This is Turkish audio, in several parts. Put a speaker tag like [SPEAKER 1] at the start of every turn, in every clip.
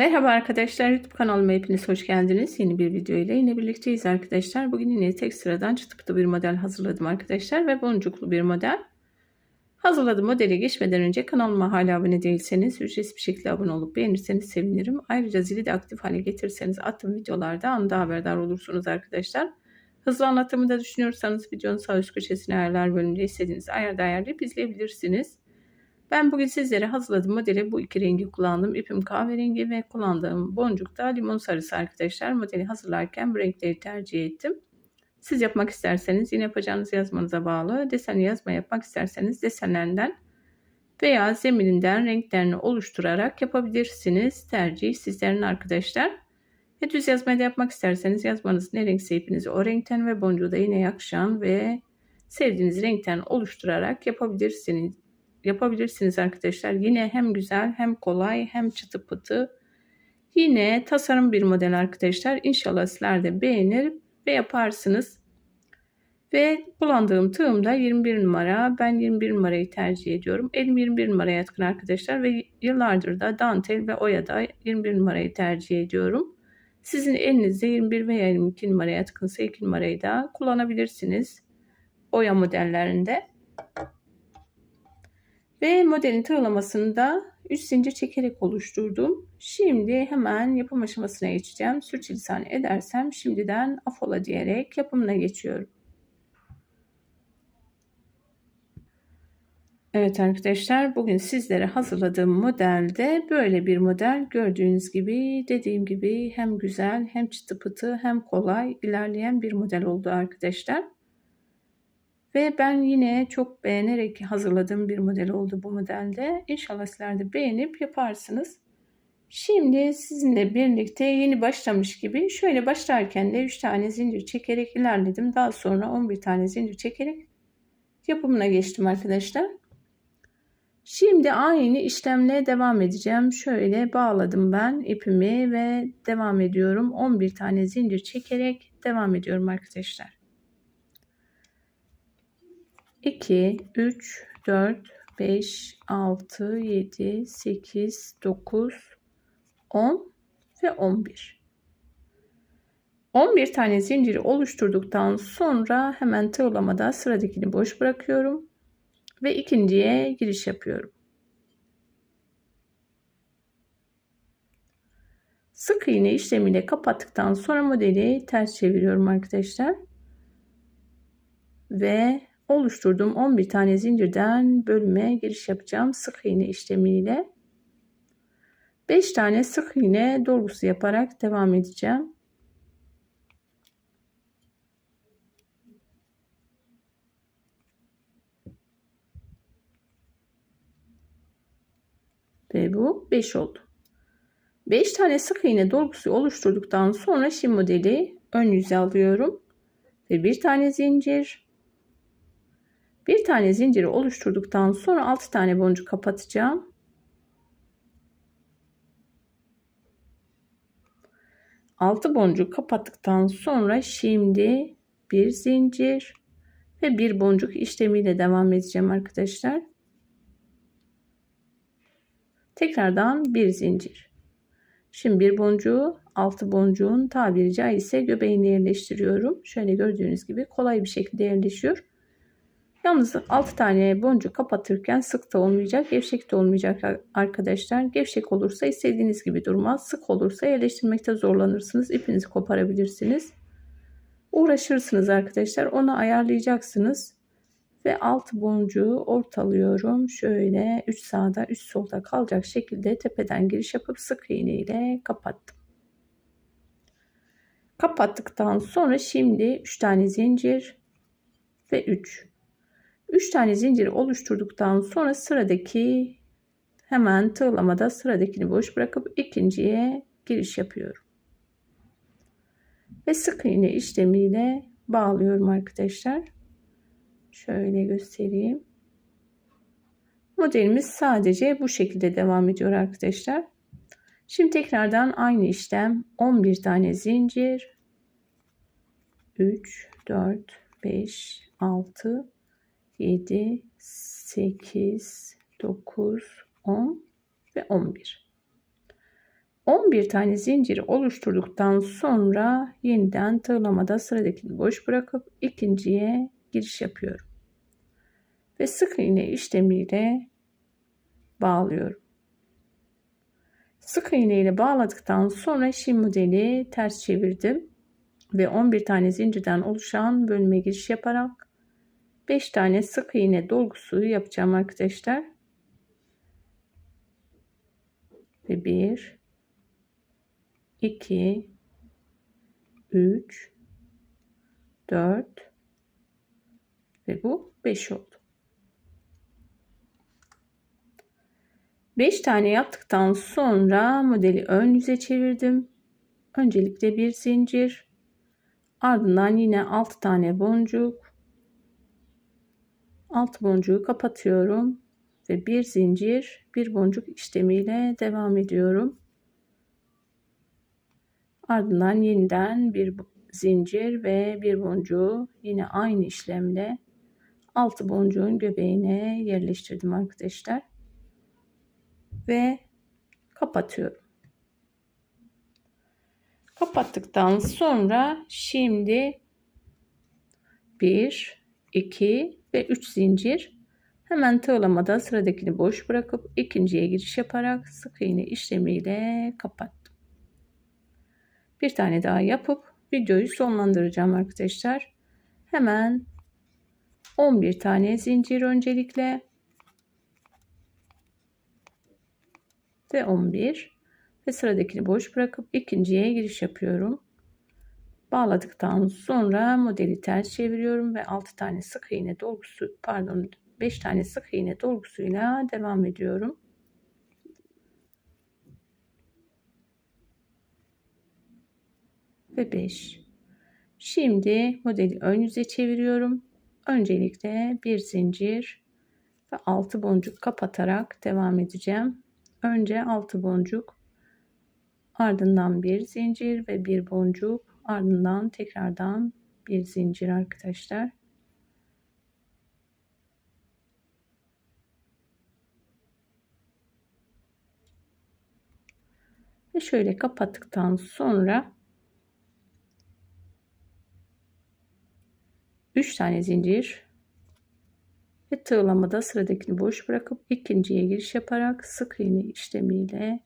[SPEAKER 1] Merhaba arkadaşlar YouTube kanalıma hepiniz hoş geldiniz. Yeni bir video ile yine birlikteyiz arkadaşlar. Bugün yine tek sıradan çıtı bir model hazırladım arkadaşlar ve boncuklu bir model. Hazırladığım modele geçmeden önce kanalıma hala abone değilseniz ücretsiz bir şekilde abone olup beğenirseniz sevinirim. Ayrıca zili de aktif hale getirirseniz attığım videolarda anında haberdar olursunuz arkadaşlar. Hızlı anlatımı da düşünüyorsanız videonun sağ üst köşesine ayarlar bölümünde istediğiniz ayarda ayarlayıp izleyebilirsiniz. Ben bugün sizlere hazırladığım modeli bu iki rengi kullandım. İpim kahverengi ve kullandığım boncuk da limon sarısı arkadaşlar. Modeli hazırlarken bu renkleri tercih ettim. Siz yapmak isterseniz yine yapacağınız yazmanıza bağlı. Desenli yazma yapmak isterseniz desenlerinden veya zemininden renklerini oluşturarak yapabilirsiniz. Tercih sizlerin arkadaşlar. Ve düz yazmayı da yapmak isterseniz yazmanız ne renkse ipinizi o renkten ve boncuğu da yine yakışan ve sevdiğiniz renkten oluşturarak yapabilirsiniz yapabilirsiniz arkadaşlar. Yine hem güzel hem kolay hem çıtı pıtı. Yine tasarım bir model arkadaşlar. İnşallah sizler de beğenir ve yaparsınız. Ve kullandığım tığım da 21 numara. Ben 21 numarayı tercih ediyorum. Elim 21 numaraya yatkın arkadaşlar ve yıllardır da dantel ve oyada 21 numarayı tercih ediyorum. Sizin elinizde 21 veya 22 numaraya yatkınsa 2 numarayı da kullanabilirsiniz. Oya modellerinde. Ve modelin tığlamasını da 3 zincir çekerek oluşturdum. Şimdi hemen yapım aşamasına geçeceğim. Sürçülisan edersem şimdiden afola diyerek yapımına geçiyorum. Evet arkadaşlar bugün sizlere hazırladığım modelde böyle bir model gördüğünüz gibi dediğim gibi hem güzel hem çıtı pıtı hem kolay ilerleyen bir model oldu arkadaşlar. Ve ben yine çok beğenerek hazırladığım bir model oldu bu modelde. İnşallah sizler de beğenip yaparsınız. Şimdi sizinle birlikte yeni başlamış gibi şöyle başlarken de 3 tane zincir çekerek ilerledim. Daha sonra 11 tane zincir çekerek yapımına geçtim arkadaşlar. Şimdi aynı işlemle devam edeceğim. Şöyle bağladım ben ipimi ve devam ediyorum. 11 tane zincir çekerek devam ediyorum arkadaşlar. 2, 3, 4, 5, 6, 7, 8, 9, 10 ve 11. 11 tane zinciri oluşturduktan sonra hemen tığlamada sıradakini boş bırakıyorum ve ikinciye giriş yapıyorum. Sık iğne işlemiyle kapattıktan sonra modeli ters çeviriyorum arkadaşlar. Ve oluşturduğum 11 tane zincirden bölüme giriş yapacağım sık iğne işlemiyle. 5 tane sık iğne dolgusu yaparak devam edeceğim. Ve bu 5 oldu. 5 tane sık iğne dolgusu oluşturduktan sonra şimdi modeli ön yüze alıyorum. Ve bir tane zincir bir tane zinciri oluşturduktan sonra 6 tane boncuk kapatacağım. Altı boncuk kapattıktan sonra şimdi bir zincir ve bir boncuk işlemiyle devam edeceğim arkadaşlar. Tekrardan bir zincir. Şimdi bir boncuğu altı boncuğun tabiri caizse göbeğine yerleştiriyorum. Şöyle gördüğünüz gibi kolay bir şekilde yerleşiyor. Yalnız 6 tane boncuk kapatırken sık da olmayacak, gevşek de olmayacak arkadaşlar. Gevşek olursa istediğiniz gibi durmaz. Sık olursa yerleştirmekte zorlanırsınız. İpinizi koparabilirsiniz. Uğraşırsınız arkadaşlar. Onu ayarlayacaksınız. Ve alt boncuğu ortalıyorum. Şöyle 3 sağda 3 solda kalacak şekilde tepeden giriş yapıp sık iğne ile kapattım. Kapattıktan sonra şimdi 3 tane zincir ve 3 3 tane zincir oluşturduktan sonra sıradaki hemen tığlamada sıradakini boş bırakıp ikinciye giriş yapıyorum. Ve sık iğne işlemiyle bağlıyorum arkadaşlar. Şöyle göstereyim. Modelimiz sadece bu şekilde devam ediyor arkadaşlar. Şimdi tekrardan aynı işlem 11 tane zincir 3 4 5 6 7, 8, 9, 10 ve 11. 11 tane zincir oluşturduktan sonra yeniden tığlamada sıradakini boş bırakıp ikinciye giriş yapıyorum. Ve sık iğne işlemiyle bağlıyorum. Sık iğne ile bağladıktan sonra şim modeli ters çevirdim ve 11 tane zincirden oluşan bölüme giriş yaparak 5 tane sık iğne dolgusu yapacağım arkadaşlar. Ve 1 2 3 4 ve bu 5 oldu. 5 tane yaptıktan sonra modeli ön yüze çevirdim. Öncelikle bir zincir, ardından yine 6 tane boncuk. 6 boncuğu kapatıyorum ve bir zincir, bir boncuk işlemiyle devam ediyorum. Ardından yeniden bir zincir ve bir boncuğu yine aynı işlemle 6 boncuğun göbeğine yerleştirdim arkadaşlar ve kapatıyorum. Kapattıktan sonra şimdi 1, 2 ve 3 zincir hemen tığlamada sıradakini boş bırakıp ikinciye giriş yaparak sık iğne işlemiyle kapattım. Bir tane daha yapıp videoyu sonlandıracağım arkadaşlar. Hemen 11 tane zincir öncelikle ve 11 ve sıradakini boş bırakıp ikinciye giriş yapıyorum. Bağladıktan sonra modeli ters çeviriyorum ve 6 tane sık iğne dolgusu pardon 5 tane sık iğne dolgusuyla devam ediyorum. Ve 5. Şimdi modeli ön yüze çeviriyorum. Öncelikle bir zincir ve 6 boncuk kapatarak devam edeceğim. Önce 6 boncuk, ardından bir zincir ve bir boncuk, ardından tekrardan bir zincir arkadaşlar. Ve şöyle kapattıktan sonra 3 tane zincir ve tığlamada sıradakini boş bırakıp ikinciye giriş yaparak sık iğne işlemiyle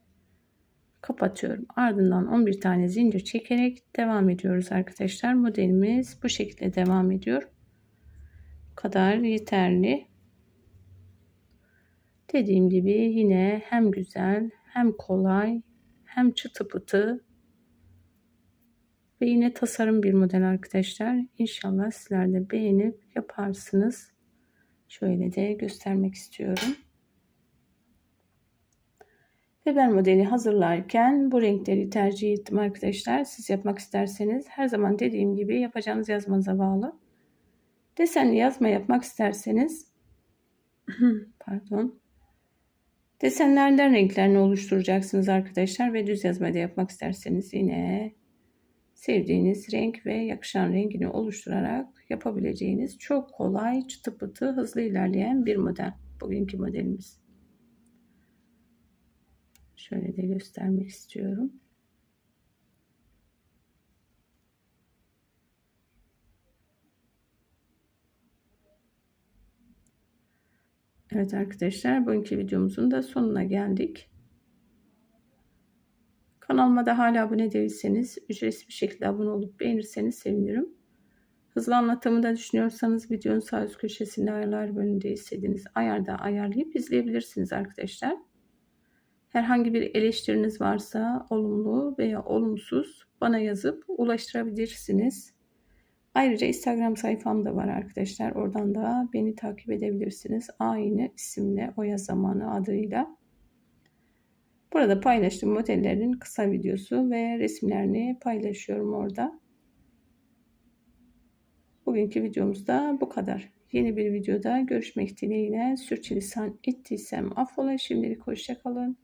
[SPEAKER 1] kapatıyorum. Ardından 11 tane zincir çekerek devam ediyoruz arkadaşlar. Modelimiz bu şekilde devam ediyor. Bu kadar yeterli. Dediğim gibi yine hem güzel hem kolay hem çıtı pıtı ve yine tasarım bir model arkadaşlar. İnşallah sizler de beğenip yaparsınız. Şöyle de göstermek istiyorum. Ve ben modeli hazırlarken bu renkleri tercih ettim arkadaşlar. Siz yapmak isterseniz her zaman dediğim gibi yapacağınız yazmanıza bağlı. Desenli yazma yapmak isterseniz pardon desenlerden renklerini oluşturacaksınız arkadaşlar ve düz yazmada yapmak isterseniz yine sevdiğiniz renk ve yakışan rengini oluşturarak yapabileceğiniz çok kolay, çıtı pıtı, hızlı ilerleyen bir model. Bugünkü modelimiz. Şöyle de göstermek istiyorum. Evet arkadaşlar bugünkü videomuzun da sonuna geldik. Kanalıma da hala abone değilseniz ücretsiz bir şekilde abone olup beğenirseniz sevinirim. Hızlı anlatımı da düşünüyorsanız videonun sağ üst köşesinde ayarlar bölümünde istediğiniz ayarda ayarlayıp izleyebilirsiniz arkadaşlar. Herhangi bir eleştiriniz varsa olumlu veya olumsuz bana yazıp ulaştırabilirsiniz. Ayrıca Instagram sayfam da var arkadaşlar. Oradan da beni takip edebilirsiniz. Aynı isimle Oya Zamanı adıyla. Burada paylaştığım modellerin kısa videosu ve resimlerini paylaşıyorum orada. Bugünkü videomuzda bu kadar. Yeni bir videoda görüşmek dileğiyle sürçülisan ettiysem affola. Şimdilik hoşçakalın.